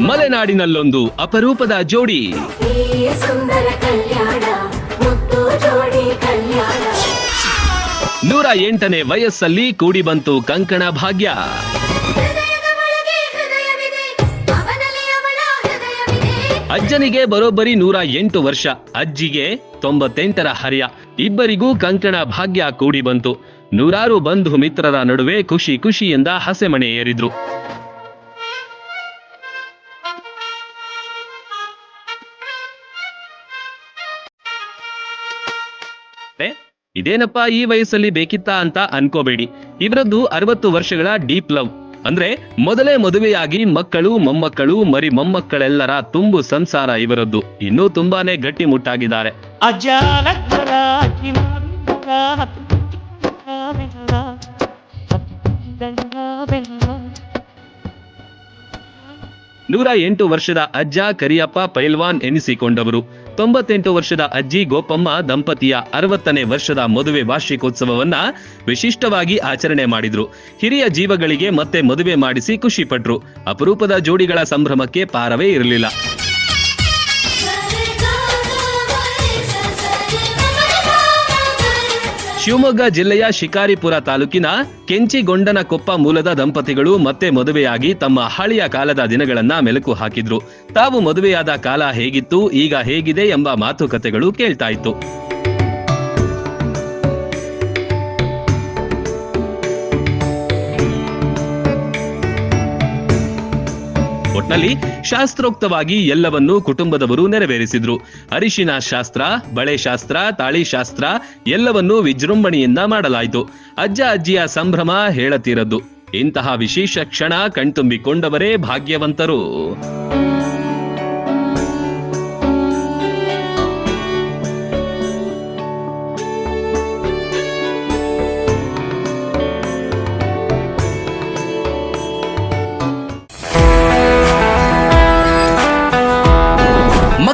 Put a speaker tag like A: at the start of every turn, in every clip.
A: ಮಲೆನಾಡಿನಲ್ಲೊಂದು ಅಪರೂಪದ ಜೋಡಿ. ನೂರ ಎಂಟನೇ ವಯಸ್ಸಲ್ಲಿ ಕೂಡಿ ಬಂತು ಕಂಕಣ ಭಾಗ್ಯ. ಅಜ್ಜನಿಗೆ ಬರೋಬ್ಬರಿ ನೂರ ಎಂಟು ವರ್ಷ ಅಜ್ಜಿಗೆ ತೊಂಬತ್ತೆಂಟರ ಹರಿಯ. ಇಬ್ಬರಿಗೂ ಕಂಕಣ ಭಾಗ್ಯ ಕೂಡಿ ಬಂತು. ನೂರಾರು ಬಂಧು ಮಿತ್ರರ ನಡುವೆ ಖುಷಿ ಖುಷಿಯಿಂದ ಹಸೆಮಣೆ ಏರಿದ್ರು. ಇದೇನಪ್ಪ ಈ ವಯಸ್ಸಲ್ಲಿ ಬೇಕಿತ್ತಾ ಅಂತ ಅನ್ಕೋಬೇಡಿ. ಇವರದ್ದು ಅರವತ್ತು ವರ್ಷಗಳ ಡೀಪ್ ಲವ್. ಅಂದ್ರೆ ಮೊದಲೇ ಮದುವೆಯಾಗಿ ಮಕ್ಕಳು, ಮೊಮ್ಮಕ್ಕಳು, ಮರಿ ಮೊಮ್ಮಕ್ಕಳೆಲ್ಲರ ತುಂಬು ಸಂಸಾರ ಇವರದ್ದು. ಇನ್ನೂ ತುಂಬಾನೇ
B: ಗಟ್ಟಿ ಮುಟ್ಟಾಗಿದ್ದಾರೆ.
A: ನೂರ ಎಂಟು ವರ್ಷದ ಅಜ್ಜ ಕರಿಯಪ್ಪ ಪೈಲ್ವಾನ್ ಎನಿಸಿಕೊಂಡವರು. ತೊಂಬತ್ತೆಂಟು ವರ್ಷದ ಅಜ್ಜಿ ಗೋಪಮ್ಮ ದಂಪತಿಯ ಅರವತ್ತನೇ ವರ್ಷದ ಮದುವೆ ವಾರ್ಷಿಕೋತ್ಸವವನ್ನ ವಿಶಿಷ್ಟವಾಗಿ ಆಚರಣೆ ಮಾಡಿದ್ರು. ಹಿರಿಯ ಜೀವಗಳಿಗೆ ಮತ್ತೆ ಮದುವೆ ಮಾಡಿಸಿ ಖುಷಿಪಟ್ರು ಅಪರೂಪದ ಜೋಡಿಗಳ ಸಂಭ್ರಮಕ್ಕೆ ಪಾರವೇ ಇರಲಿಲ್ಲ. ಶಿವಮೊಗ್ಗ ಜಿಲ್ಲೆಯ ಶಿಕಾರಿಪುರ ತಾಲೂಕಿನ ಕೆಂಚಿಗೊಂಡನಕೊಪ್ಪ ಮೂಲದ ದಂಪತಿಗಳು ಮತ್ತೆ ಮದುವೆಯಾಗಿ ತಮ್ಮ ಹಳೆಯ ಕಾಲದ ದಿನಗಳನ್ನ ಮೆಲುಕು ಹಾಕಿದ್ರು. ತಾವು ಮದುವೆಯಾದ ಕಾಲ ಹೇಗಿತ್ತು, ಈಗ ಹೇಗಿದೆ ಎಂಬ ಮಾತುಕತೆಗಳು ಕೇಳ್ತಾ ಇತ್ತು. ಒಟ್ನಲ್ಲಿ ಶಾಸ್ತ್ರೋಕ್ತವಾಗಿ ಎಲ್ಲವನ್ನೂ ಕುಟುಂಬದವರು ನೆರವೇರಿಸಿದ್ರು. ಅರಿಶಿನ ಶಾಸ್ತ್ರ, ಬಳೆ ಶಾಸ್ತ್ರ, ತಾಳಿ ಶಾಸ್ತ್ರ ಎಲ್ಲವನ್ನೂ ವಿಜೃಂಭಣೆಯಿಂದ ಮಾಡಲಾಯಿತು. ಅಜ್ಜ ಅಜ್ಜಿಯ ಸಂಭ್ರಮ ಹೇಳತೀರದ್ದು. ಇಂತಹ ವಿಶೇಷ ಕ್ಷಣ ಕಣ್ತುಂಬಿಕೊಂಡವರೇ ಭಾಗ್ಯವಂತರು.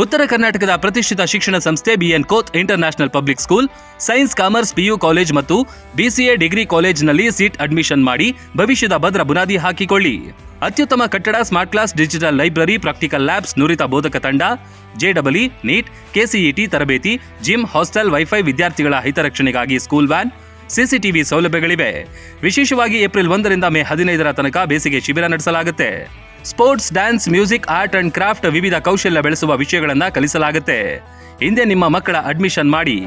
A: ಉತ್ತರ ಕರ್ನಾಟಕದ ಪ್ರತಿಷ್ಠಿತ ಶಿಕ್ಷಣ ಸಂಸ್ಥೆ BN Koth international public school science commerce PU college ಮತ್ತು ಬಿಸಿಎ ಡಿಗ್ರಿ ಕಾಲೇಜ್ನಲ್ಲಿ ಸೀಟ್ ಅಡ್ಮಿಷನ್ ಮಾಡಿ ಭವಿಷ್ಯದ ಭದ್ರ ಬುನಾದಿ ಹಾಕಿಕೊಳ್ಳಿ. ಅತ್ಯುತ್ತಮ ಕಟ್ಟಡ smart class digital library practical labs ನುರಿತ ಬೋಧಕ ತಂಡ ಜೆಡಬ್ಲ್ಇ ನೀಟ್ ಕೆಸಿಇಟಿ ತರಬೇತಿ ಜಿಮ್ ಹಾಸ್ಟೆಲ್ ವೈಫೈ ವಿದ್ಯಾರ್ಥಿಗಳ ಹಿತರಕ್ಷಣೆಗಾಗಿ ಸ್ಕೂಲ್ ವ್ಯಾನ್ ಸಿಸಿಟಿವಿ ಸೌಲಭ್ಯಗಳಿವೆ. ವಿಶೇಷವಾಗಿ ಏಪ್ರಿಲ್ ಒಂದರಿಂದ ಮೇ ಹದಿನೈದರ ತನಕ ಬೇಸಿಗೆ ಶಿಬಿರ ನಡೆಸಲಾಗುತ್ತೆ. Sports, dance, music, art and craft ವಿವಿಧ ಕೌಶಲ್ಯ ಬೆಳೆಸುವ ವಿಷಯಗಳನ್ನ ಕಲಿಸಲಾಗುತ್ತೆ. ಹಿಂದೆ ನಿಮ್ಮ ಮಕ್ಕಳ ಅಡ್ಮಿಷನ್ ಮಾಡಿ.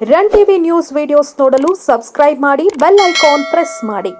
C: ರನ್ ಟಿವಿ ನ್ಯೂಸ್ ವಿಡಿಯೋಸ್ ನೋಡಲು ಸಬ್ಸ್ಕ್ರೈಬ್ ಮಾಡಿ ಬೆಲ್ ಐಕಾನ್ ಪ್ರೆಸ್ ಮಾಡಿ.